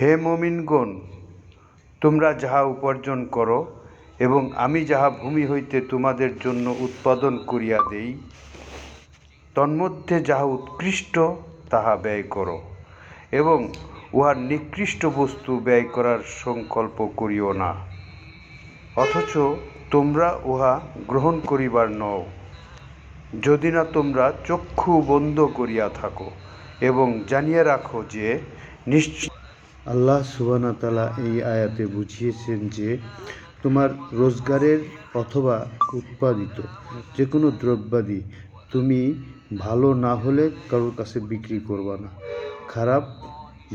হে মমিনগণ, তোমরা যাহা উপার্জন করো এবং আমি যাহা ভূমি হইতে তোমাদের জন্য উৎপাদন করিয়া দেই, তন্মধ্যে যাহা উৎকৃষ্ট তাহা ব্যয় করো এবং উহার নিকৃষ্ট বস্তু ব্যয় করার সংকল্প করিও না। অথচ তোমরা উহা গ্রহণ করিবার নও। যদি না তোমরা চক্ষু বন্ধ করিয়া থাকো এবং জানিয়ে রাখো যে নিশ্চয় আল্লাহ সুবানা তালা এই আয়াতে বুঝিয়েছেন যে তোমার রোজগারের অথবা উৎপাদিত যে কোনো দ্রব্যাদি তুমি ভালো না হলে কারোর কাছে বিক্রি করবা না। খারাপ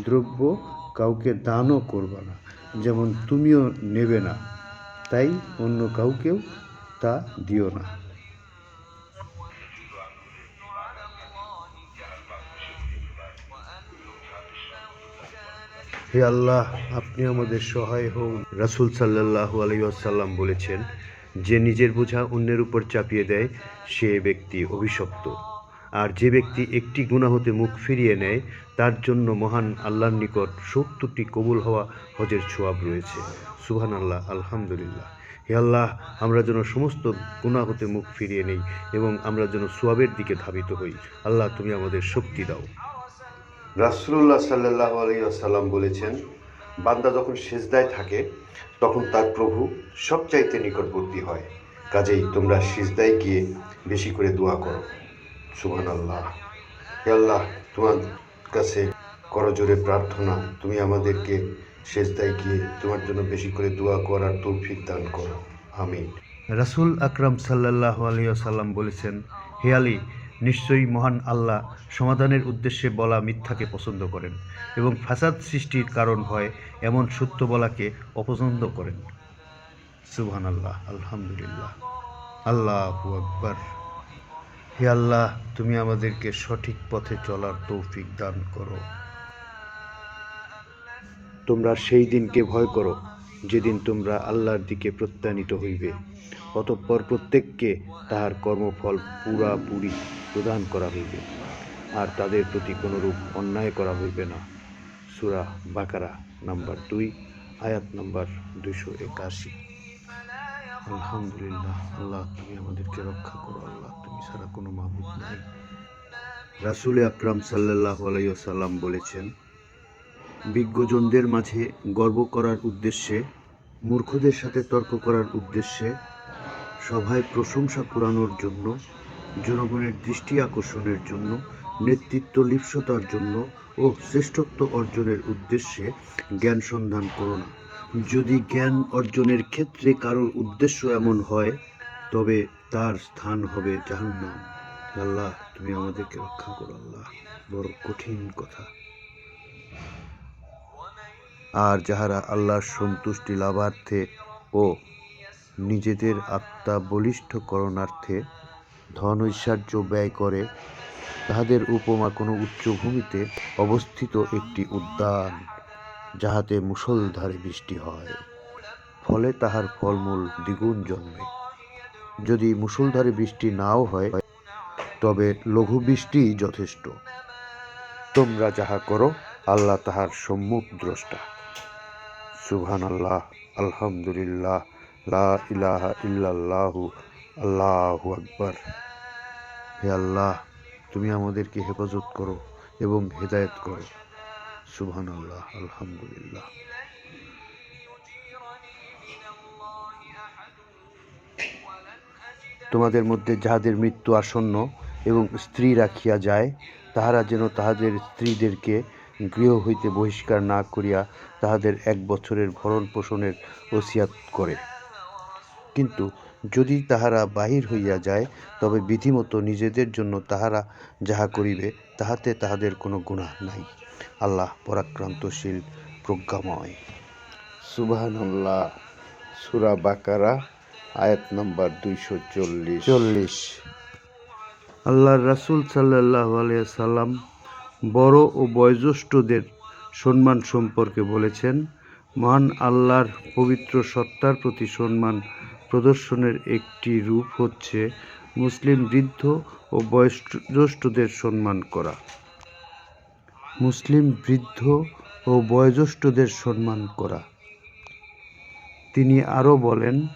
দ্রব্য কাউকে দানও করবা না। যেমন তুমিও নেবে না, তাই অন্য কাউকেও তা দিও না। হে আল্লাহ, আপনি আমাদের সহায় হন। রাসুল সাল্লাহ আলাইসাল্লাম বলেছেন, যে নিজের বোঝা অন্যের উপর চাপিয়ে দেয়, সে ব্যক্তি অভিশপ্ত। আর যে ব্যক্তি একটি গুণা হতে মুখ ফিরিয়ে নেয়, তার জন্য মহান আল্লাহর নিকট সত্তরটি কবুল হওয়া হজের ছোয়াব রয়েছে। সুহান আল্লাহ আলহামদুলিল্লাহ। হে আল্লাহ, আমরা যেন সমস্ত গুণা হতে মুখ ফিরিয়ে নেই এবং আমরা যেন সোয়াবের দিকে ধাবিত হই। আল্লাহ, তুমি আমাদের শক্তি দাও। রাসুল্লাহ সাল্লাহ আলাইসাল্লাম বলেছেন, বান্দা যখন সেজদায় থাকে, তখন তার প্রভু সবচাইতে নিকটবর্তী হয়। কাজেই তোমরা সিজদায় গিয়ে বেশি করে দোয়া করো। সুবহান আল্লাহ আল্লাহ, তোমার কাছে করজোরে প্রার্থনা, তুমি আমাদেরকে সেজদায় গিয়ে তোমার জন্য বেশি করে দোয়া করার তৌফিক দান করো। আমিন। রাসুল আকরাম সাল্লাহ আলিয়াল্লাম বলেছেন, হে আলী নিশ্চয়ই মহান আল্লাহ সমাধানের উদ্দেশ্যে বলা মিথ্যাকে পছন্দ করেন এবং ফাসাদ সৃষ্টির কারণ হয় এমন সত্য বলাকে অপছন্দ করেন। সুবহান আল্লাহ আলহামদুলিল্লাহ। আল্লাহ আকবর। হে আল্লাহ, তুমি আমাদেরকে সঠিক পথে চলার তৌফিক দান করো। তোমরা সেই দিনকে ভয় করো। যেদিন তোমরা আল্লাহর দিকে প্রত্যানিত হইবে, অতঃপর প্রত্যেককে তাহার কর্মফল পুরাপুরি প্রদান করা হইবে, আর তাদের প্রতি কোনরূপ অন্যায় করা হইবে না। সুরা বাকারা নাম্বার দুই, আয়াত নাম্বার দুইশো একাশি। আলহামদুলিল্লাহ, আল্লাহ তুমি আমাদেরকে রক্ষা করো, আল্লাহ তুমি ছাড়া কোনো মাহবুব নাই। রাসুল আকরাম সাল্লাহ আলাইসাল্লাম বলেছেন বিজ্ঞজনদের মাঝে গর্ব করার উদ্দেশ্যে, মূর্খদের সাথে তর্ক করার উদ্দেশ্যে সভায় প্রশংসা কুড়ানোর জন্য, জনগণের দৃষ্টি আকর্ষণের জন্য, নেতৃত্ব লিপ্সতার জন্য ও শ্রেষ্ঠত্ব অর্জনের উদ্দেশ্যে জ্ঞান সন্ধান করো না। যদি জ্ঞান অর্জনের ক্ষেত্রে কারোর উদ্দেশ্য এমন হয়, তবে তার স্থান হবে জাহান্নাম। আল্লাহ, তুমি আমাদেরকে রক্ষা করো, আল্লাহ। বড় কঠিন কথা। আর যাহারা আল্লাহর সন্তুষ্টি লাভার্থে ও নিজেদের আত্মা বলিষ্ঠ করণার্থে ধন ঐশ্বর্য ব্যয় করে, তাহাদের উপমা কোনো উচ্চভূমিতে অবস্থিত একটি উদ্যান, যাহাতে মুষলধারে বৃষ্টি হয়। ফলে তাহার ফলমূল দ্বিগুণ জন্মে। যদি মুষলধারে বৃষ্টি নাও হয়, তবে লঘু বৃষ্টিই যথেষ্ট। তোমরা যাহা করো, আল্লাহ তাহার সম্মুখ দ্রষ্টা। সুবহান আল্লাহ আলহামদুলিল্লাহ, লা ইলাহা ইল্লাল্লাহু, আল্লাহু আকবার। হে আল্লাহ, তুমি আমাদেরকে হেফাজত করো এবং হেদায়েত করো। সুবহান আল্লাহ আলহামদুলিল্লাহ। তোমাদের মধ্যে যাহাদের মৃত্যু আসন্ন এবং স্ত্রী রাখিয়া যায়, তাহারা যেন তাহাদের স্ত্রীদেরকে গৃহ হইতে বহিষ্কার না করিয়া তাহাদের এক বছরের ভরণ পোষণের ওসিয়াত করে। কিন্তু যদি তাহারা বাহির হইয়া যায় তবে বিধিমতো নিজেদের জন্য তাহারা যাহা করিবে তাহাতে তাহাদের কোনো গুণাহ নাই। আল্লাহ পরাক্রান্তশীল প্রজ্ঞাময়। সুবাহান্লাহ সুরা বাকারা আয়াত নম্বর দুইশো চল্লিশ। চল্লিশ। আল্লাহ রাসুল সাল্লাহ আলিয়া সাল্লাম বড় ও বয়োজ্যেষ্ঠদের সম্মান সম্পর্কে বলেছেন, মহান আল্লাহর পবিত্র সত্তার প্রতি সম্মান প্রদর্শনের একটি রূপ হচ্ছে মুসলিম বৃদ্ধ ও বয়োজ্যেষ্ঠদের সম্মান করা। মুসলিম বৃদ্ধ ও বয়োজ্যেষ্ঠদের সম্মান করা। তিনি আরও বলেন,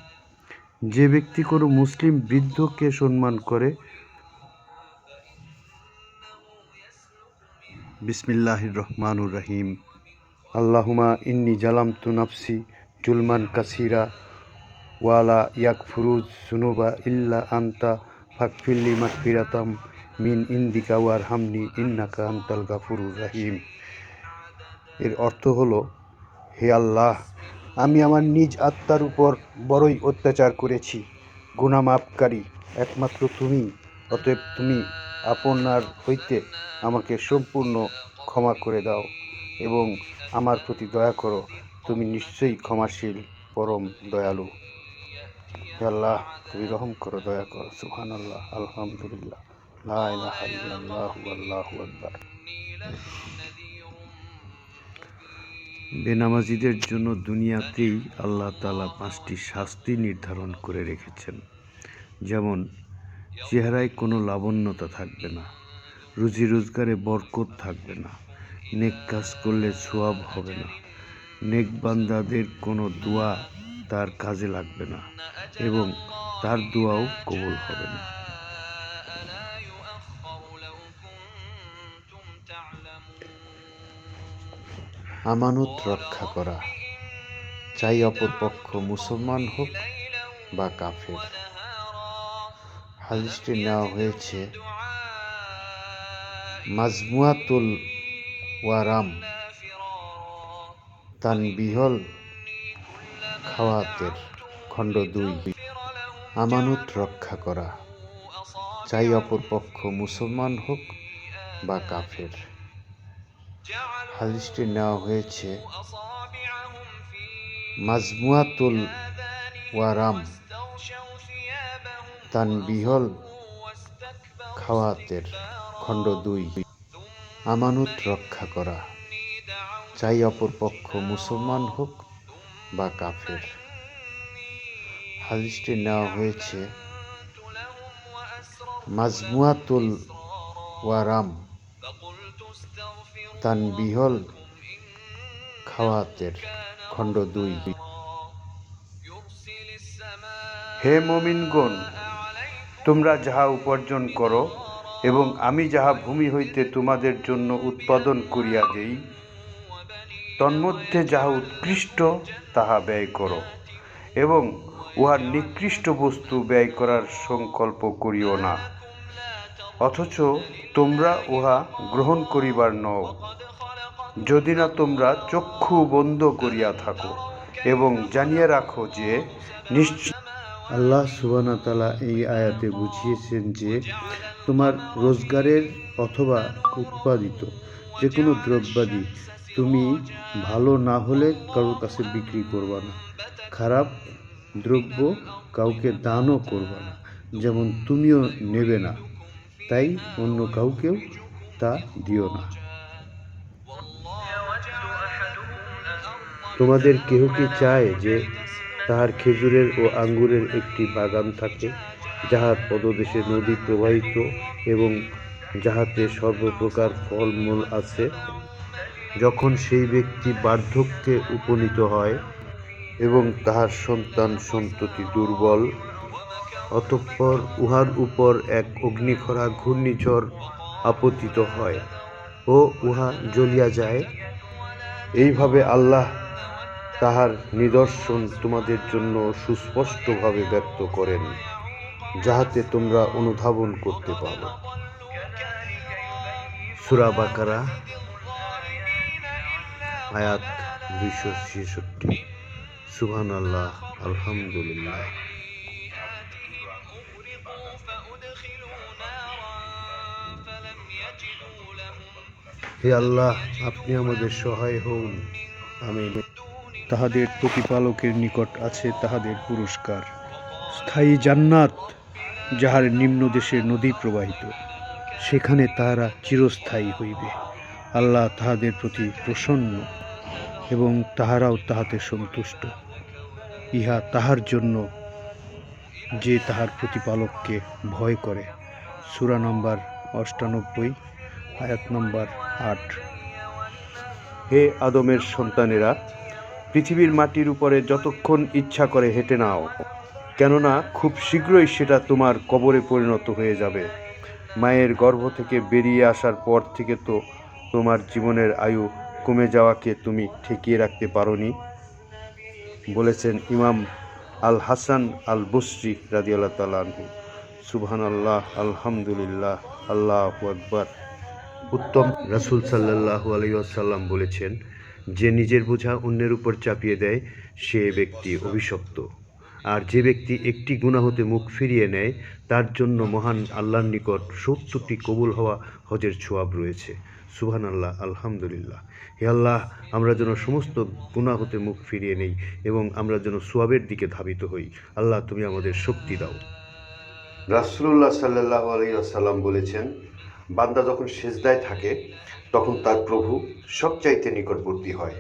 যে ব্যক্তি কোনো মুসলিম বৃদ্ধকে সম্মান করে বিসমিল্লাহির রহমানুর রহিম। আল্লাহুমা ইন্নি জালামতু নাফসি জুলমান কাসিরা ওয়ালা ইয়াকফুরুজ সুনুবা ইল্লা আন্তা ফাকফিল্লি মাগফিরাতাম মিন ইন্দিকা ওয়ার হামনি ইন্নাকা আন্তাল গাফুরুর রাহিম। এর অর্থ হলো, হে আল্লাহ, আমি আমার নিজ আত্মার উপর বড়ই অত্যাচার করেছি। গুণামাপকারী একমাত্র তুমি, অতএব তুমি আপনার হইতে আমাকে সম্পূর্ণ ক্ষমা করে দাও এবং আমার প্রতি দয়া করো। তুমি নিশ্চয়ই ক্ষমাশীল, পরম দয়ালু। আল্লাহ, তুমি রহম করো, দয়া করো। সুহান আল্লাহ আলহামদুলিল্লাহ বেনামাজিদের জন্য দুনিয়াতেই আল্লাহ তালা পাঁচটি শাস্তি নির্ধারণ করে রেখেছেন। যেমন চেহারায় কোনো লাবণ্যতা থাকবে না, রুজি রোজগারে বরকত থাকবে না, নেক কাজ করলে সোয়াব হবে না, নেক বান্দাদের কোনো দোয়া তার কাজে লাগবে না এবং তার দোয়াও কবুল হবে না। আমানত রক্ষা করা, চাই অপরপক্ষ মুসলমান হোক বা কাফের। হাদিসটি নেওয়া হয়েছে, মাজমুয়াতুল ওয়ারাম তানবিহল খাওয়াতের খণ্ড দুই। আমানত রক্ষা করা, চাই অপরপক্ষ মুসলমান হোক বা কাফের। হাদিসটি নেওয়া হয়েছে, মাজমুয়াতুল ওয়ারাম তানবিহল খাওয়াতের খণ্ড দুই। আমানত রক্ষা করা। চাই অপরপক্ষ মুসলমান হোক বা কাফের। হাদিসটি নেওয়া হয়েছে, মাজমুয়াতুল ওয়ারাম তানবিহল খাওয়াতের খণ্ড দুই। হে মমিনগণ তোমরা যাহা উপার্জন করো এবং আমি যাহা ভূমি হইতে তোমাদের জন্য উৎপাদন করিয়া দেই, তন্মধ্যে যাহা উৎকৃষ্ট, তাহা ব্যয় করো এবং উহার নিকৃষ্ট বস্তু ব্যয় করার সংকল্প করিও না। অথচ তোমরা উহা গ্রহণ করিবার নও, যদি না তোমরা চক্ষু বন্ধ করিয়া থাকো এবং জানিয়ে রাখো যে নিশ্চয় আল্লাহ সুবানা তালা এই আয়াতে বুঝিয়েছেন যে তোমার রোজগারের অথবা উৎপাদিত যে কোনো দ্রব্যাদি তুমি ভালো না হলে কারোর কাছে বিক্রি করবা না। খারাপ দ্রব্য কাউকে দানও করবা না, যেমন তুমিও নেবে না, তাই অন্য কাউকেও তা দিও না। তোমাদের কেহ কি চায় যে তাহার খেজুরের ও আঙ্গুরের একটি বাগান থাকে যাহার পদদেশে নদী প্রবাহিত এবং যাহাতে সর্বপ্রকার ফলমূল আছে। যখন সেই ব্যক্তি বার্ধক্যে উপনীত হয় এবং তাহার সন্তান সন্ততি দুর্বল, অতঃপর উহার উপর এক অগ্নিখরা ঘূর্ণিঝড় আপতিত হয় ও উহা জ্বলিয়া যায়। এইভাবে আল্লাহ তাহার নিদর্শন তোমাদের জন্য সুস্পষ্টভাবে ব্যক্ত করেন, যাহাতে তোমরা অনুধাবন করতে পারো। সুরা বাকারা, আয়াত দুইশো ছেষট্টি। সুহান আল্লাহ আলহামদুলিল্লাহ। হে আল্লাহ, আপনি আমাদের সহায় হন। আমি তাহাদের প্রতিপালকের নিকট আছে তাহাদের পুরস্কার। স্থায়ী জান্নাত যাহার নিম্ন দেশে নদী প্রবাহিত, সেখানে তাহারা চিরস্থায়ী হইবে। আল্লাহ তাহাদের প্রতি প্রসন্ন এবং তাহারাও তাহাতে সন্তুষ্ট। ইহা তাহার জন্য যে তাহার প্রতিপালককে ভয় করে। সুরা নম্বর অষ্টানব্বই, আয়াত নম্বর আট। হে আদমের সন্তানেরা পৃথিবীর মাটির উপরে যতক্ষণ ইচ্ছা করে হেঁটে নাও, কেননা খুব শীঘ্রই সেটা তোমার কবরে পরিণত হয়ে যাবে। মায়ের গর্ভ থেকে বেরিয়ে আসার পর থেকে তো তোমার জীবনের আয়ু কমে যাওয়াকে তুমি ঠেকিয়ে রাখতে পারোনি, বলেছেন ইমাম আল হাসান আল বসরি রাদিয়াল্লাহ তালানহু সুবহান আল্লাহ আলহামদুলিল্লাহ, আল্লাহ আকবর। উত্তম রাসুল সাল্লাহ আলাইসাল্লাম বলেছেন যে নিজের বোঝা অন্যের উপর চাপিয়ে দেয়, সে ব্যক্তি অভিশপ্ত। আর যে ব্যক্তি একটি গুণা হতে মুখ ফিরিয়ে নেয়, তার জন্য মহান আল্লাহর নিকট সত্তরটি কবুল হওয়া হজের ছোয়াব রয়েছে। সুহান আল্লাহ আলহামদুলিল্লাহ। হে আল্লাহ, আমরা যেন সমস্ত গুণা হতে মুখ ফিরিয়ে নেই এবং আমরা যেন সোয়াবের দিকে ধাবিত হই। আল্লাহ, তুমি আমাদের শক্তি দাও। রাসুল্লাহ সাল্লাহ আলাইসাল্লাম বলেছেন, বান্দা যখন সেজদায় থাকে তখন তার প্রভু সবচাইতে নিকটবর্তী হয়।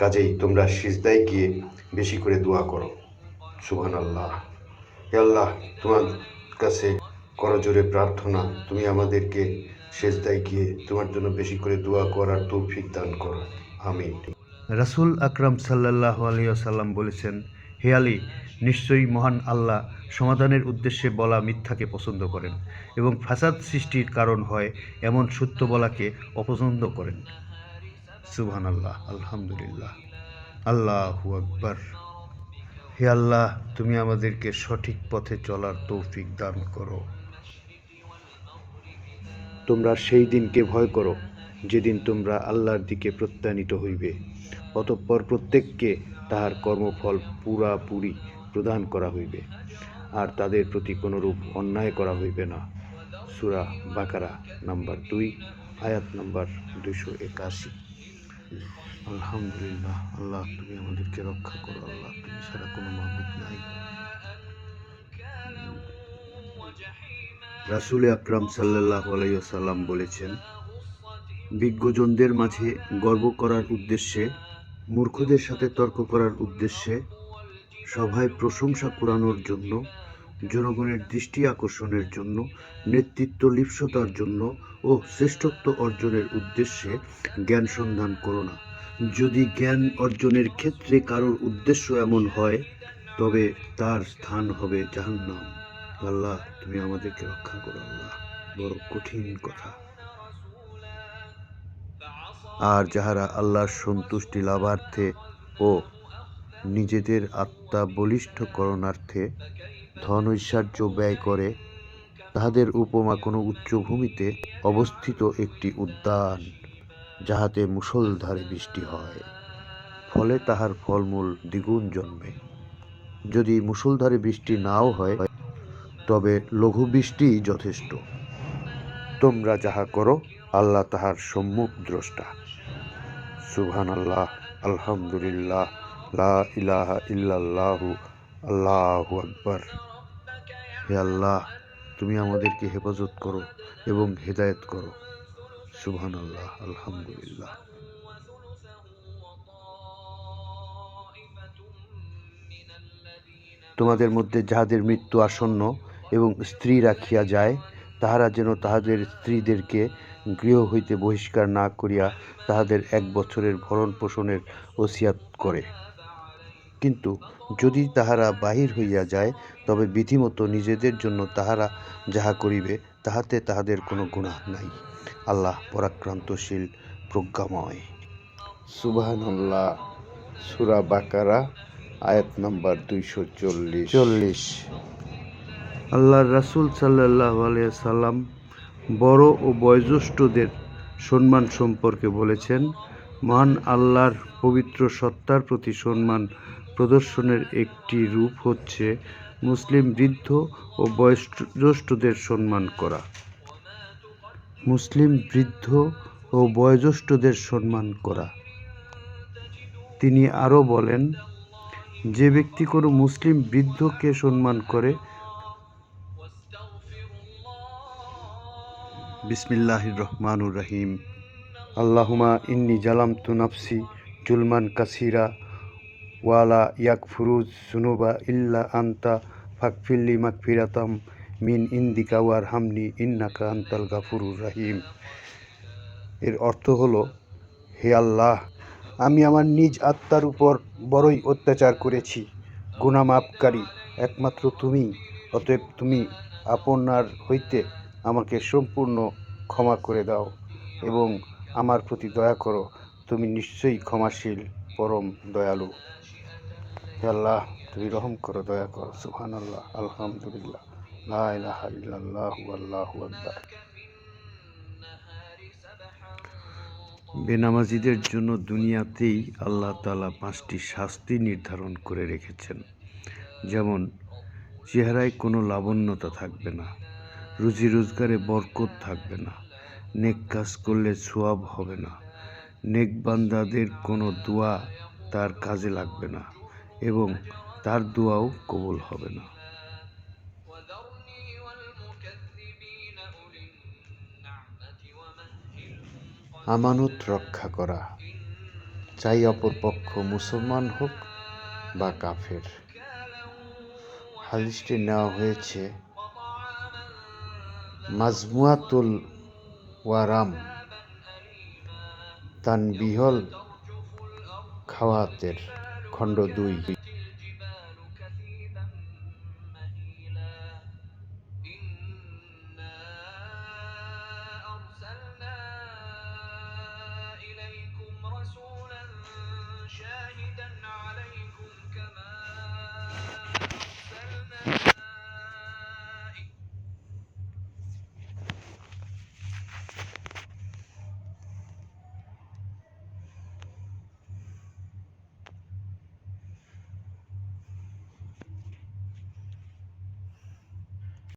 কাজেই তোমরা সিজদায় গিয়ে বেশি করে দোয়া করো। সুবহান আল্লাহ হে আল্লাহ, তোমার কাছে করজোরে প্রার্থনা, তুমি আমাদেরকে সেজদায় গিয়ে তোমার জন্য বেশি করে দোয়া করার তৌফিক দান করো। আমি রাসুল আকরাম সাল্লাহ আলিয়াল্লাম বলেছেন, হে আলী নিশ্চয়ই মহান আল্লাহ সমাধানের উদ্দেশ্যে বলা মিথ্যাকে পছন্দ করেন এবং ফাসাদ সৃষ্টির কারণ হয় এমন সত্য বলাকে অপছন্দ করেন। সুবহান আল্লাহ আলহামদুলিল্লাহ। আল্লাহু আকবার। হে আল্লাহ, তুমি আমাদেরকে সঠিক পথে চলার তৌফিক দান করো। তোমরা সেই দিনকে ভয় করো যেদিন তোমরা আল্লাহর দিকে প্রত্যানিত হইবে। অতঃপর প্রত্যেককে তাহার কর্মফল পুরাপুরি প্রদান করা হইবে, আর তাদের প্রতি কোনরূপ অন্যায় করা হইবে না। সুরা বাকারা নাম্বার দুই, আয়াত নাম্বার দুইশো একাশি। আলহামদুলিল্লাহ, আল্লাহ, তুমি আমাদেরকে রক্ষা করো, আল্লাহ, তুমি ছাড়া কোনো মাহবুব নাই। রাসুল আকরাম সাল্লাহ আলাইসাল্লাম বলেছেন, বিজ্ঞজনদের মাঝে গর্ব করার উদ্দেশ্যে, মূর্খদের সাথে তর্ক করার উদ্দেশ্যে সভায় প্রশংসা কুড়ানোর জন্য, জনগণের দৃষ্টি আকর্ষণের জন্য, নেতৃত্ব লিপ্সতার জন্য ও শ্রেষ্ঠত্ব অর্জনের উদ্দেশ্যে জ্ঞান সন্ধান করো না। যদি জ্ঞান অর্জনের ক্ষেত্রে কারোর উদ্দেশ্য এমন হয়, তবে তার স্থান হবে জাহান্নাম। আল্লাহ, তুমি আমাদেরকে রক্ষা করো, আল্লাহ। বড় কঠিন কথা। আর যাহারা আল্লাহর সন্তুষ্টি লাভার্থে ও নিজেদের আত্মা বলিষ্ঠ করণার্থে ধন ঐশ্বর্য ব্যয় করে, তাহাদের উপমা কোনো উচ্চভূমিতে অবস্থিত একটি উদ্যান, যাহাতে মুষলধারে বৃষ্টি হয়। ফলে তাহার ফলমূল দ্বিগুণ জন্মে। যদি মুষলধারে বৃষ্টি নাও হয়, তবে লঘু বৃষ্টিই যথেষ্ট। তোমরা যাহা করো, আল্লাহ তাহার সম্মুখ দ্রষ্টা। সুবহান আল্লাহ আলহামদুলিল্লাহ। লা ইলাহা ইল্লাল্লাহু, আল্লাহু আকবার। হে আল্লাহ, তুমি আমাদেরকে হেফাজত করো এবং হেদায়ত করো। সুবহান আল্লাহ আলহামদুলিল্লাহ। তোমাদের মধ্যে যাহাদের মৃত্যু আসন্ন এবং স্ত্রী রাখিয়া যায়, তাহারা যেন তাহাদের স্ত্রীদেরকে গৃহ হইতে বহিষ্কার না করিয়া তাহাদের এক বছরের ভরণ পোষণের ওসিয়াত করে। কিন্তু যদি তাহারা বাহির হইয়া যায় তবে বিধিমতো নিজেদের জন্য তাহারা যাহা করিবে তাহাতে তাহাদের কোনো গুণাহ নাই। আল্লাহ পরাক্রান্তশীল প্রজ্ঞাময়। সুবাহান্লাহ সুরা বাকারা আয়াত নম্বর দুইশো চল্লিশ। চল্লিশ। আল্লাহ রাসুল সাল্লাহ সাল্লাম বড় ও বয়োজ্যেষ্ঠদের সম্মান সম্পর্কে বলেছেন মহান আল্লাহর পবিত্র সত্তার প্রতি সম্মান প্রদর্শনের একটি রূপ হচ্ছে মুসলিম বৃদ্ধ ও বয়োজ্যেষ্ঠদের সম্মান করা। মুসলিম বৃদ্ধ ও বয়োজ্যেষ্ঠদের সম্মান করা। তিনি আরও বলেন, যে ব্যক্তি কোনো মুসলিম বৃদ্ধকে সম্মান করে, বিসমিল্লাহির রহমানুর রহিম আল্লাহুমা ইন্নি জালামতু নাফসি জুলমান কাসিরা ওয়ালা ইয়াকফুরুজ সুনুবা ইল্লা আন্তা ফাকফিল্লি মাকফিরাতাম মিন ইন্দিকা ওয়ার হামনি ইন্নাকা আন্তাল গাফুরুর রাহিম। এর অর্থ হলো, হে আল্লাহ, আমি আমার নিজ আত্মার উপর বড়ই অত্যাচার করেছি গুণামাপকারী একমাত্র তুমি, অতএব তুমি আপনার হইতে আমাকে সম্পূর্ণ ক্ষমা করে দাও এবং আমার প্রতি দয়া করো, তুমি নিশ্চয়ই ক্ষমাশীল, পরম দয়ালু। আল্লাহ, তুমি রহম করো, দয়া করো সুহান আল্লাহ আলহামদুলিল্লাহ ইল্লাল্লাহু আল্লাহু বেনামাজিদের জন্য দুনিয়াতেই আল্লাহ তালা পাঁচটি শাস্তি নির্ধারণ করে রেখেছেন। যেমন, চেহারায় কোনো লাবণ্যতা থাকবে না, রুজি রোজগারে বরকত থাকবে না, নেক কাজ করলে সোয়াব হবে না, নেক বান্দাদের কোনো দোয়া তার কাজে লাগবে না। এবং তার দোয়াও কবুল হবে না। আমানত রক্ষা করা, চাই অপরপক্ষ মুসলমান হোক বা কাফের। হাদিসটি নেওয়া হয়েছে, মাজমুয়াতুল ওয়ারাম, তানবিহল খাওয়াতের। খণ্ড দুই الجبال كثيبا مهيلا إنا أرسلنا إليكم رسولا شاهدا عليكم كما أرسلنا